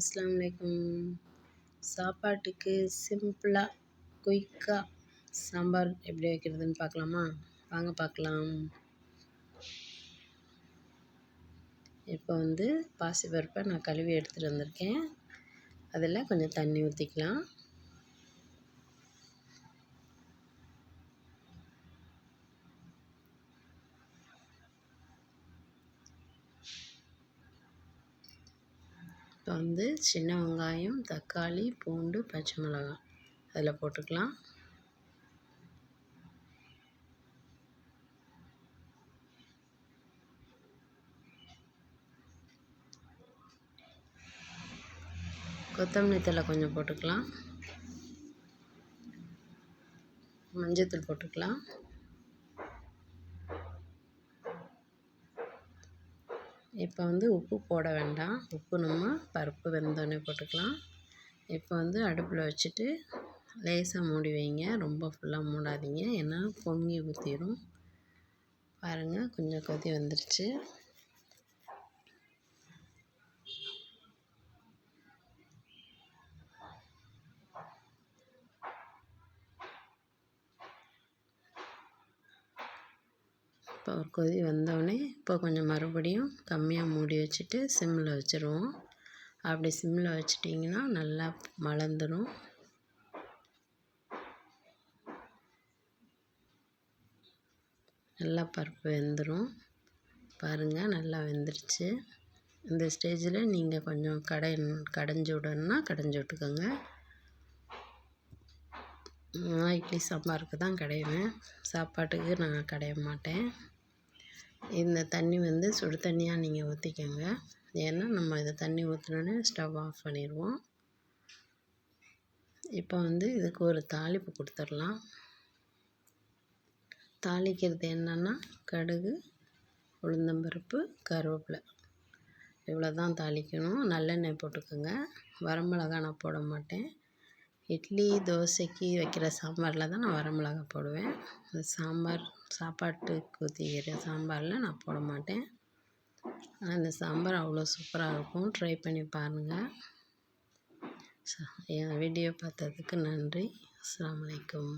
அஸ்லாம் வலைக்கம் சாப்பாட்டுக்கு சிம்பிளாக குயிக்காக சாம்பார் எப்படி வைக்கிறதுன்னு பார்க்கலாமா? வாங்க பார்க்கலாம். இப்போ வந்து பாசிப்பருப்பை நான் கழுவி எடுத்துகிட்டு வந்திருக்கேன். அதில் கொஞ்சம் தண்ணி ஊற்றிக்கலாம். இப்போ வந்து சின்ன வெங்காயம் தக்காளி பூண்டு பச்சை மிளகாய் அதில் போட்டுக்கலாம். கொத்தமல்லி தலை கொஞ்சம் போட்டுக்கலாம். மஞ்சத்தூள் போட்டுக்கலாம். இப்போ வந்து உப்பு போட வேண்டாம். உப்பு நம்ம பருப்பு வெந்தோடனே போட்டுக்கலாம். இப்போ வந்து அடுப்பில் வச்சுட்டு லேசாக மூடி வைங்க. ரொம்ப ஃபுல்லாக மூடாதீங்க. ஏன்னா பொங்கி ஊற்றிடும் பாருங்கள் கொஞ்சம் கொதி வந்துருச்சு. இப்போ ஒரு கொதி வந்தோடனே இப்போ கொஞ்சம் மறுபடியும் கம்மியாக மூடி வச்சுட்டு சிம்மில் வச்சுருவோம். அப்படி சிம்மில் வச்சிட்டிங்கன்னா நல்லா மலர்ந்துடும் நல்லா பருப்பு வெந்துடும் பாருங்கள் நல்லா வெந்துருச்சு. இந்த ஸ்டேஜில் நீங்கள் கொஞ்சம் கடை கடைஞ்சி விடணுன்னா கடைஞ்சி விட்டுக்கோங்க. நான் இட்லி சாம்பாருக்கு தான் கடைவேன் சாப்பாட்டுக்கு நான் கடைய மாட்டேன். இந்த தண்ணி வந்து சுடு தண்ணியாக நீங்கள் ஊற்றிக்கோங்க ஏன்னா நம்ம இதை தண்ணி ஊற்றினோன்னே ஸ்டவ் ஆஃப் பண்ணிடுவோம் இப்போ வந்து இதுக்கு ஒரு தாளிப்பு கொடுத்துடலாம். தாளிக்கிறது என்னென்னா கடுகு உளுந்தம்பருப்பு கருவேப்பிலை. இவ்வளோ தான் தாளிக்கணும். நல்லெண்ணெய் போட்டுக்கோங்க. வரமிளகா நான் போட மாட்டேன். இட்லி தோசைக்கு வைக்கிற சாம்பாரில் தான் நான் வரமிளகா போடுவேன். அந்த சாம்பார் சாப்பாட்டுக்கு ஊற்றிக்கிற சாம்பாரில் நான் போட மாட்டேன். ஆனால் இந்த சாம்பார் அவ்வளோ சூப்பராக இருக்கும். ட்ரை பண்ணி பாருங்கள் என் வீடியோ பார்த்ததுக்கு நன்றி. அஸ்லாம் வலைக்கம்